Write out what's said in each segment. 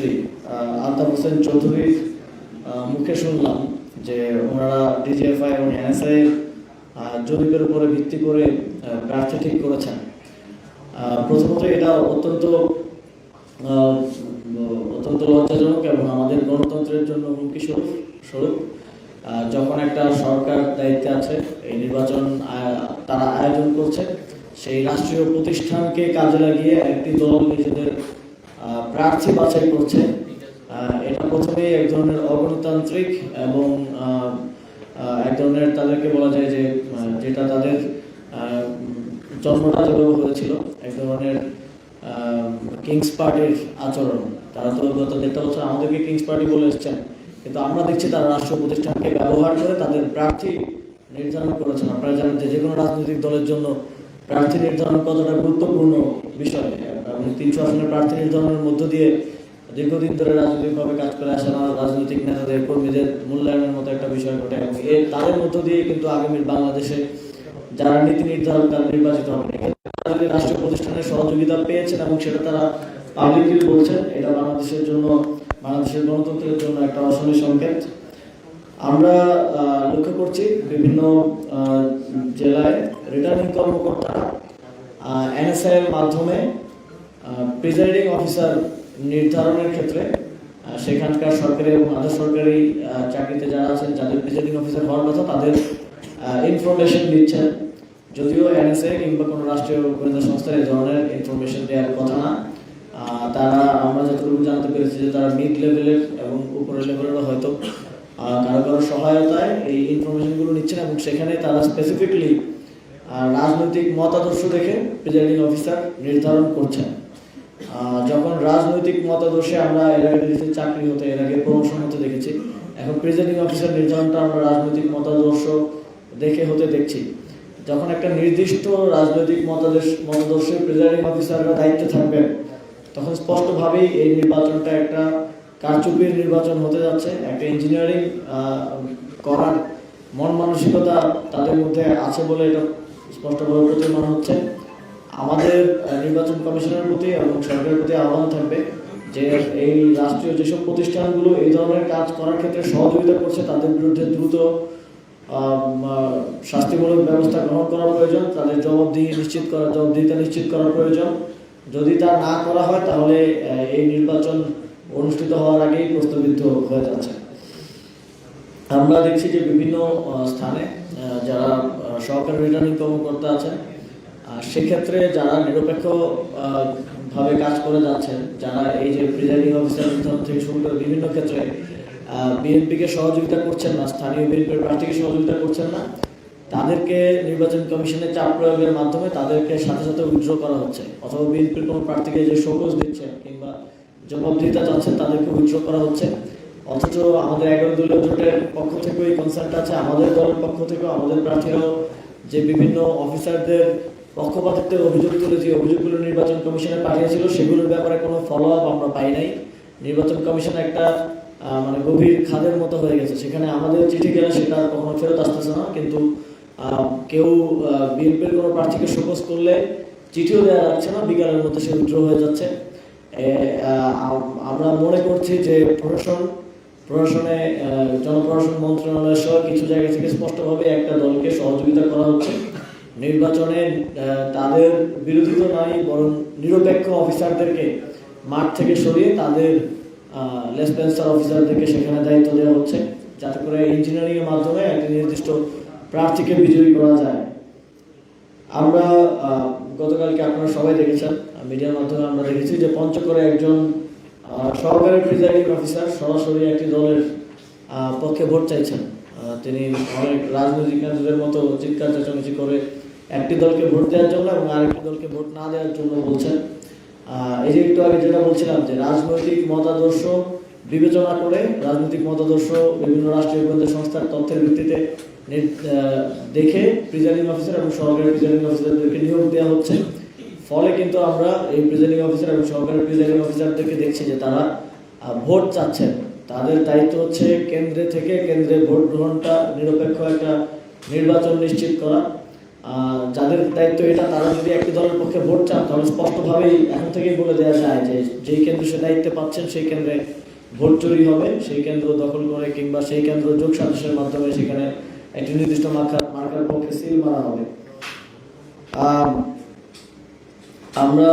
মন্ত্রী আলতাফ হোসেন চৌধুরীর মুখে শুনলাম যে ওনারা ডিজিএফআই এবং এনএসআই জরিপের উপরে ভিত্তি করে প্রার্থী ঠিক করেছেন। প্রথমত এটা অত্যন্ত অত্যন্ত লজ্জাজনক এবং আমাদের গণতন্ত্রের জন্য হুমকি স্বরূপ স্বরূপ। যখন একটা সরকার দায়িত্বে আছে, এই নির্বাচন তারা আয়োজন করছে, সেই রাষ্ট্রীয় প্রতিষ্ঠানকে কাজে লাগিয়ে একটি দল নিজেদের প্রার্থী বাছাই করছে। এটা প্রথমেই এক ধরনের অগণতান্ত্রিক এবং এক ধরনের তাদেরকে বলা যায় যে যেটা তাদের জন্মটা যেভাবে হয়েছিল, এক ধরনের কিংস পার্টির আচরণ। তারা তো গত দেড়টা বছর আমাদেরকে কিংস পার্টি বলে এসছেন, কিন্তু আমরা দেখছি তারা রাষ্ট্র প্রতিষ্ঠানকে ব্যবহার করে তাদের প্রার্থী নির্ধারণ করেছেন। আপনারা জানেন যে যে কোনো রাজনৈতিক দলের জন্য প্রার্থী নির্ধারণ কতটা গুরুত্বপূর্ণ বিষয়? এবং তিনশো আসনের প্রার্থী নির্ধারণের মধ্য দিয়ে দীর্ঘদিন ধরে রাজনৈতিকভাবে কাজ করে আসা রাজনৈতিক নেতাদের, কর্মীদের মূল্যায়নের মতো একটা বিষয় ঘটে এবং এর তাদের মধ্য দিয়ে কিন্তু আগামীর বাংলাদেশে যারা নীতি নির্ধারণ তারা নির্বাচিত হবে। রাষ্ট্রীয় প্রতিষ্ঠানের সহযোগিতা পেয়েছেন এবং সেটা তারা পাবলিকলি বলছেন। এটা বাংলাদেশের জন্য, বাংলাদেশের গণতন্ত্রের জন্য একটা অশনি সংকেত। আমরা লক্ষ্য করছি বিভিন্ন জেলায় রিটার্নিং কর্মকর্তা এনএসআই এর মাধ্যমে প্রিজাইডিং অফিসার নির্ধারণের ক্ষেত্রে সেখানকার সরকারি এবং আধা সরকারি চাকরিতে যারা আছেন, যাদের প্রিজাইডিং অফিসার হওয়ার কথা, তাদের ইনফরমেশন দিচ্ছেন যদিও এনএসএ কিংবা কোনো রাষ্ট্রীয় গোয়েন্দা সংস্থার এই ধরনের ইনফরমেশন দেওয়ার কথা না তারা, আমরা যতটুকু জানতে পেরেছি যে তারা মিড লেভেলের এবং উপরের লেভেলেরও হয়তো কারও কারও সহায়তায় এই ইনফরমেশনগুলো নিচ্ছেন এবং সেখানে তারা স্পেসিফিকলি রাজনৈতিক মতাদর্শ দেখে প্রিজাইডিং অফিসার নির্ধারণ করছেন। যখন রাজনৈতিক মতাদর্শে আমরা এর আগে দেখেছি, চাকরি হতে এর আগে প্রমোশন হতে দেখেছি, এখন প্রিজাইডিং অফিসার নির্ধারণটা আমরা রাজনৈতিক মতাদর্শ দেখে হতে দেখছি। যখন একটা নির্দিষ্ট রাজনৈতিক মতাদর্শ মতাদর্শে প্রিজাইডিং অফিসাররা দায়িত্বে থাকবেন, তখন স্পষ্টভাবেই এই নির্বাচনটা একটা কারচুপির নির্বাচন হতে যাচ্ছে। একটা ইঞ্জিনিয়ারিং করার মন মানসিকতা তাদের মধ্যে আছে বলে এটা স্পষ্টভাবে প্রতীয়মান হচ্ছে, আমাদের নির্বাচন কমিশনের প্রতি এবং সরকারের প্রতি আহ্বান থাকবে যে এই রাষ্ট্রীয় যেসব প্রতিষ্ঠানগুলো এই ধরনের কাজ করার ক্ষেত্রে সহযোগিতা করছে, তাদের বিরুদ্ধে দ্রুত শাস্তিমূলক ব্যবস্থা গ্রহণ করা প্রয়োজন, তাদের জবাবদিহি নিশ্চিত করা, জবাবদিহিতা নিশ্চিত করা প্রয়োজন। যদি তা না করা হয়, তাহলে এই নির্বাচন অনুষ্ঠিত হওয়ার আগেই প্রশ্নবিদ্ধ হয়ে যাচ্ছে। আমরা দেখছি যে বিভিন্ন স্থানে যারা সহকারী রিটার্নিং কর্মকর্তা আছেন সেক্ষেত্রে যারা নিরপেক্ষ ভাবে কাজ করে যাচ্ছেন, যারা এই যে প্রিজাইডিং অফিসার থেকে শুরু করে বিভিন্ন ক্ষেত্রে বিএনপিকে সহযোগিতা করছেন না, স্থানীয় বিএনপির প্রার্থীকে সহযোগিতা করছেন না, তাদেরকে নির্বাচন কমিশনের চাপ প্রয়োগের মাধ্যমে তাদেরকে সাথে সাথে উইথড্র করা হচ্ছে। অথবা বিএনপির কোনো প্রার্থীকে যে শোকজ দিচ্ছেন কিংবা জবাবদিহিতা চাচ্ছেন, তাদেরকে উইথড্র করা হচ্ছে। অথচ আমাদের এগারো দলীয় জোটের পক্ষ থেকেও এই কনসার্নটা আছে, আমাদের দলের পক্ষ থেকেও, আমাদের প্রার্থীরাও যে বিভিন্ন অফিসারদের পক্ষপাতিত্বের অভিযোগ তুলে, যে অভিযোগগুলো নির্বাচন কমিশনে পাঠিয়েছিল, সেগুলোর ব্যাপারে কোনো ফলো আপ আমরা পাই নাই। নির্বাচন কমিশন একটা মানে গভীর খাদের মতো হয়ে গেছে। সেখানে আমাদের চিঠি গেলে সেটা কখনো ফেরত আসতেছে না, কিন্তু কেউ বিএনপির কোনো প্রার্থীকে শোকজ করলে চিঠিও দেওয়া যাচ্ছে না, বিকালের মধ্যে সে উইথড্র হয়ে যাচ্ছে। আমরা মনে করছি যে প্রশাসন প্রশাসনে জনপ্রশাসন মন্ত্রণালয় সহ কিছু জায়গা থেকে স্পষ্টভাবে একটা দলকে সহযোগিতা করা হচ্ছে। নির্বাচনে তাদের বিরোধিতা নাই, বরং নিরপেক্ষ অফিসারদেরকে মাঠ থেকে সরিয়ে তাদের লেসপেন্সার অফিসারদেরকে সেখানে দায়িত্ব দেওয়া হচ্ছে, যাতে করে ইঞ্জিনিয়ারিংয়ের মাধ্যমে একটি নির্দিষ্ট প্রার্থীকে বিজয়ী করা যায়। আমরা গতকালকে আপনারা সবাই দেখেছেন মিডিয়ার মাধ্যমে আমরা দেখেছি যে পঞ্চগড়ে একজন সহকারী প্রিজাইডিং অফিসার সরাসরি একটি দলের পক্ষে ভোট চাইছেন। তিনি অনেক রাজনৈতিক নেতাদের মতো চিৎকার চেঁচামেচি করে একটি দলকে ভোট দেওয়ার জন্য এবং আরেকটি দলকে ভোট না দেওয়ার জন্য বলছেন। এই যে একটু আগে যেটা বলছিলাম যে রাজনৈতিক মতাদর্শ বিবেচনা করে রাজনৈতিক মতাদর্শ বিভিন্ন রাষ্ট্রীয় গোয়েন্দা সংস্থার তথ্যের ভিত্তিতে দেখে প্রিজাইডিং অফিসার এবং সহকারী প্রিজাইডিং অফিসারদেরকে নিয়োগ দেওয়া হচ্ছে। ফলে কিন্তু আমরা এই প্রিজাইডিং অফিসার এবং সহকারী প্রিজাইডিং অফিসারদেরকে দেখছি যে তারা ভোট চাচ্ছেন। তাদের দায়িত্ব হচ্ছে কেন্দ্রে থেকে কেন্দ্রে ভোট গ্রহণটা নিরপেক্ষ একটা নির্বাচন নিশ্চিত করা। যাদের দায়িত্ব এটা, তারা যদি একটি দলের পক্ষে ভোট চান, তাহলে স্পষ্টভাবেই এখন থেকেই বলে দেওয়া যায় যে যেই কেন্দ্র সে দায়িত্বে পাচ্ছেন, সেই কেন্দ্রে ভোট চুরি হবে। সেই কেন্দ্র দখল করে কিংবা সেই কেন্দ্র যোগ সাদৃশ্যের মাধ্যমে সেখানে একটি নির্দিষ্ট মার্কার পক্ষে সিল মারা হবে। আমরা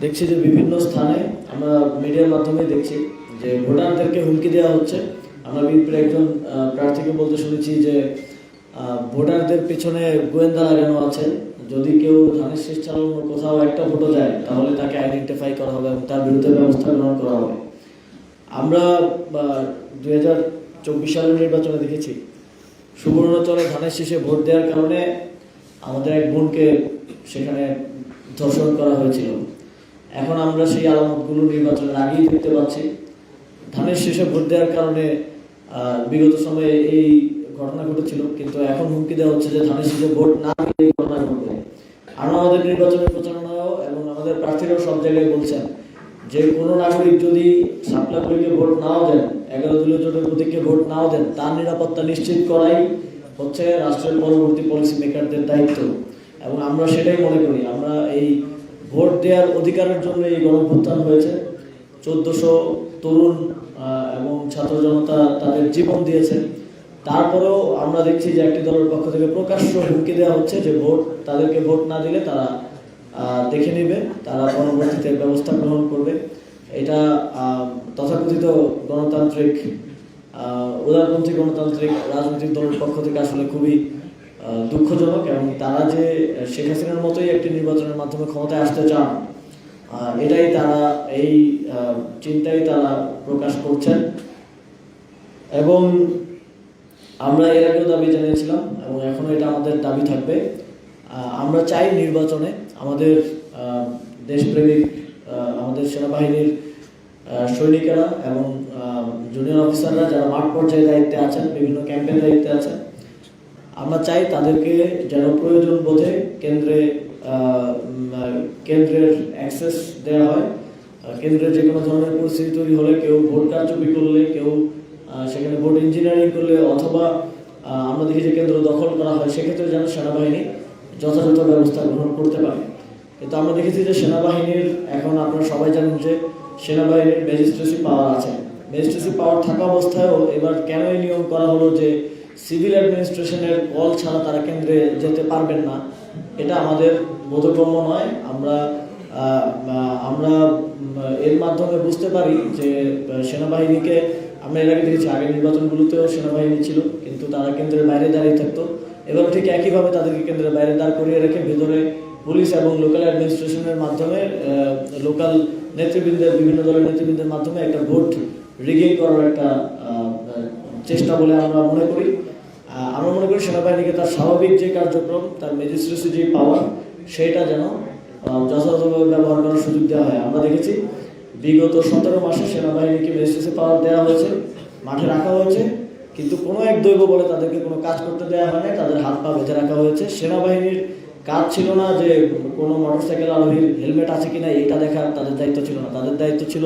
দেখছি যে বিভিন্ন স্থানে আমরা মিডিয়ার মাধ্যমে দেখছি যে ভোটারদেরকে হুমকি দেওয়া হচ্ছে। আমরা বিএনপির একজন প্রার্থীকে বলতে শুনেছি যে ভোটারদের পিছনে গোয়েন্দা লাগানো আছে যদি কেউ ধানের শীষ চালানোর কোথাও একটা ভোটও যায় তাহলে তাকে আইডেন্টিফাই করা হবে এবং তার বিরুদ্ধে ব্যবস্থা গ্রহণ করা হবে। আমরা দুই হাজার চব্বিশ সালের নির্বাচনে দেখেছি, সুবর্ণচরে ধানের শীষে ভোট দেওয়ার কারণে আমাদের এক বোনকে সেখানে ধর্ষণ করা হয়েছিল। এখন আমরা সেই আলামতগুলো নির্বাচনের আগেই দেখতে পাচ্ছি। ধানের শেষে ভোট দেওয়ার কারণে বিগত সময়ে এই ঘটনা ঘটেছিল, কিন্তু এখন হুমকি দেওয়া হচ্ছে যে ধানের শেষে ভোট না দিলে এই ঘটনা ঘটবে। আমরা আমাদের নির্বাচনের প্রচারণাও এবং আমাদের প্রার্থীরাও সব জায়গায় বলছেন যে কোনো নাগরিক যদি সাপলাপুরিকে ভোট নাও দেন, এগারো দলীয় জোটের প্রতীককে ভোট নাও দেন, তার নিরাপত্তা নিশ্চিত করাই হচ্ছে রাষ্ট্রের পরবর্তী পলিসি মেকারদের দায়িত্ব। এবং আমরা সেটাই মনে করি, আমরা এই ভোট দেওয়ার অধিকারের জন্য এই গণভ্যুত্থান হয়েছে। চোদ্দশো তরুণ এবং ছাত্র জনতা তাদের জীবন দিয়েছে। তারপরেও আমরা দেখছি যে একটি দলের পক্ষ থেকে প্রকাশ্য হুমকি দেওয়া হচ্ছে যে ভোট, তাদেরকে ভোট না দিলে তারা দেখে নেবে, তারা পরবর্তীতে ব্যবস্থা গ্রহণ করবে। এটা তথাকথিত গণতান্ত্রিক উদারপন্থী গণতান্ত্রিক রাজনৈতিক দলের পক্ষ থেকে আসলে খুবই দুঃখজনক এবং তারা যে শেখ হাসিনার মতোই একটি নির্বাচনের মাধ্যমে ক্ষমতায় আসতে চান এটাই তারা, এই চিন্তাই তারা প্রকাশ করছেন। এবং আমরা এর আগেও দাবি জানিয়েছিলাম এবং এখনও এটা আমাদের দাবি থাকবে। আমরা চাই নির্বাচনে আমাদের দেশপ্রেমিক আমাদের সেনাবাহিনীর সৈনিকেরা এবং জুনিয়র অফিসাররা যারা মাঠ পর্যায়ে দায়িত্বে আছেন, বিভিন্ন ক্যাম্পের দায়িত্বে আছেন, আমরা চাই তাদেরকে যেন প্রয়োজন বোধে কেন্দ্রে কেন্দ্রের অ্যাক্সেস দেওয়া হয়। কেন্দ্রের যে কোনো ধরনের পরিস্থিতি তৈরি হলে কেউ ভোট কারচুপি করলে, কেউ সেখানে ভোট ইঞ্জিনিয়ারিং করলে অথবা আমরা দেখি যে কেন্দ্র দখল করা হয়, সেক্ষেত্রে যেন সেনাবাহিনী যথাযথ ব্যবস্থা গ্রহণ করতে পারে। কিন্তু আমরা দেখেছি যে সেনাবাহিনীর, এখন আপনারা সবাই জানেন যে সেনাবাহিনীর ম্যাজিস্ট্রেসি পাওয়ার আছে। ম্যাজিস্ট্রেসি পাওয়ার থাকা অবস্থায়ও এবার কেন এই নিয়ম করা হলো যে সিভিল অ্যাডমিনিস্ট্রেশনের কল ছাড়া তারা কেন্দ্রে যেতে পারবেন না? এটা আমাদের বোধগম্য নয়। আমরা আমরা এর মাধ্যমে বুঝতে পারি যে সেনাবাহিনীকে আমরা এর আগে দেখেছি আগের নির্বাচনগুলোতেও সেনাবাহিনী ছিল, কিন্তু তারা কেন্দ্রের বাইরে দাঁড়িয়ে থাকতো। এবার ঠিক একইভাবে তাদেরকে কেন্দ্রের বাইরে দাঁড় করিয়ে রেখে ভেতরে পুলিশ এবং লোকাল অ্যাডমিনিস্ট্রেশনের মাধ্যমে লোকাল নেতৃবৃন্দের, বিভিন্ন দলের নেতৃবৃন্দের মাধ্যমে একটা ভোট রিগিং করার একটা চেষ্টা বলে আমরা মনে করি। আমরা মনে করি সেনাবাহিনীকে তার স্বাভাবিক যে কার্যক্রম, তার ম্যাজিস্ট্রেসি যে পাওয়ার সেটা যেন যথাযথভাবে ব্যবহার করার সুযোগ দেওয়া হয়। আমরা দেখেছি বিগত সতেরো মাসে সেনাবাহিনীকে ম্যাজিস্ট্রেসি পাওয়ার দেওয়া হয়েছে, মাঠে রাখা হয়েছে, কিন্তু কোনো এক দৈব বলে তাদেরকে কোনো কাজ করতে দেওয়া হয় না তাদের হাত পা বেঁধে রাখা হয়েছে। সেনাবাহিনীর কাজ ছিল না যে কোনো মোটরসাইকেল আরোহীর হেলমেট আছে কিনা এটা দেখার তাদের দায়িত্ব ছিল না। তাদের দায়িত্ব ছিল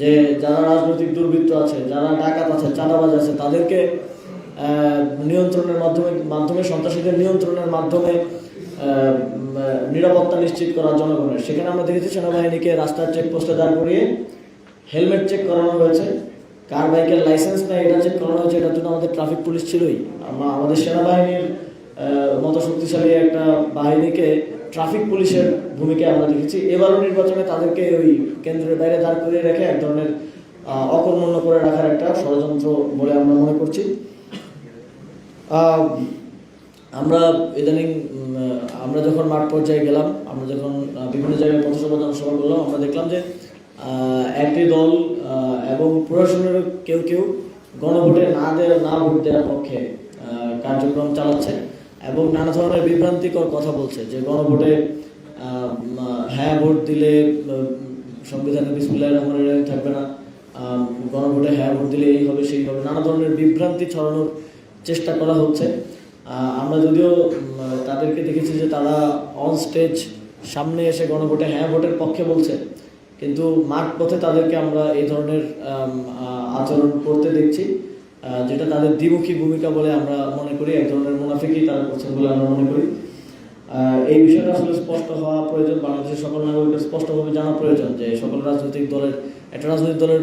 যে যারা রাজনৈতিক দুর্বৃত্ত আছে, যারা ডাকাত আছে, চাঁদাবাজ আছে, তাদেরকে নিয়ন্ত্রণের মাধ্যমে মাধ্যমে, সন্ত্রাসীদের নিয়ন্ত্রণের মাধ্যমে নিরাপত্তা নিশ্চিত করা জনগণের। সেখানে আমরা দেখেছি সেনাবাহিনীকে রাস্তার চেকপোস্টে দাঁড় করিয়ে হেলমেট চেক করানো হয়েছে। কার বাইকের লাইসেন্স নেই এটা চেক করানো হয়েছে এটার জন্য আমাদের ট্রাফিক পুলিশ ছিলই। আমরা, আমাদের সেনাবাহিনীর মতো শক্তিশালী একটা বাহিনীকে ট্রাফিক পুলিশের ভূমিকা আমরা দেখেছি। এবারও নির্বাচনে তাদেরকে ওই কেন্দ্রের বাইরে দাঁড় করিয়ে রেখে এক ধরনের অকর্মণ্য করে রাখার একটা ষড়যন্ত্র বলে আমরা মনে করছি। আমরা ইদানিং আমরা যখন মাঠ পর্যায়ে গেলাম, আমরা যখন বিভিন্ন জায়গায় পথসভা, জনসভা করলাম, আমরা দেখলাম যে একটি দল এবং প্রশাসনের কেউ কেউ গণভোটে না দেওয়া না ভোট দেওয়ার পক্ষে কার্যক্রম চালাচ্ছে। এবং নানা ধরনের বিভ্রান্তিকর কথা বলছে যে গণভোটে হ্যাঁ ভোট দিলে সংবিধানে বিসমুল্লাহ রহমান রহিম থাকবে না। গণভোটে হ্যাঁ ভোট দিলে এই হবে, সেই হবে। নানা ধরনের বিভ্রান্তি ছড়ানোর চেষ্টা করা হচ্ছে। আমরা যদিও তাদেরকে দেখেছি যে তারা অন স্টেজ সামনে এসে গণভোটে হ্যাঁ ভোটের পক্ষে বলছে। কিন্তু মাঠ পথে তাদেরকে আমরা এই ধরনের আচরণ করতে দেখছি। যেটা তাদের দ্বিমুখী ভূমিকা বলে আমরা মনে করি, এক ধরনের মুনাফিকই তারা করছেন বলে আমরা মনে করি। এই বিষয়টা আসলে স্পষ্ট হওয়া প্রয়োজন, বাংলাদেশের সকল নাগরিকের স্পষ্টভাবে জানা প্রয়োজন যে সকল রাজনৈতিক দলের, একটা রাজনৈতিক দলের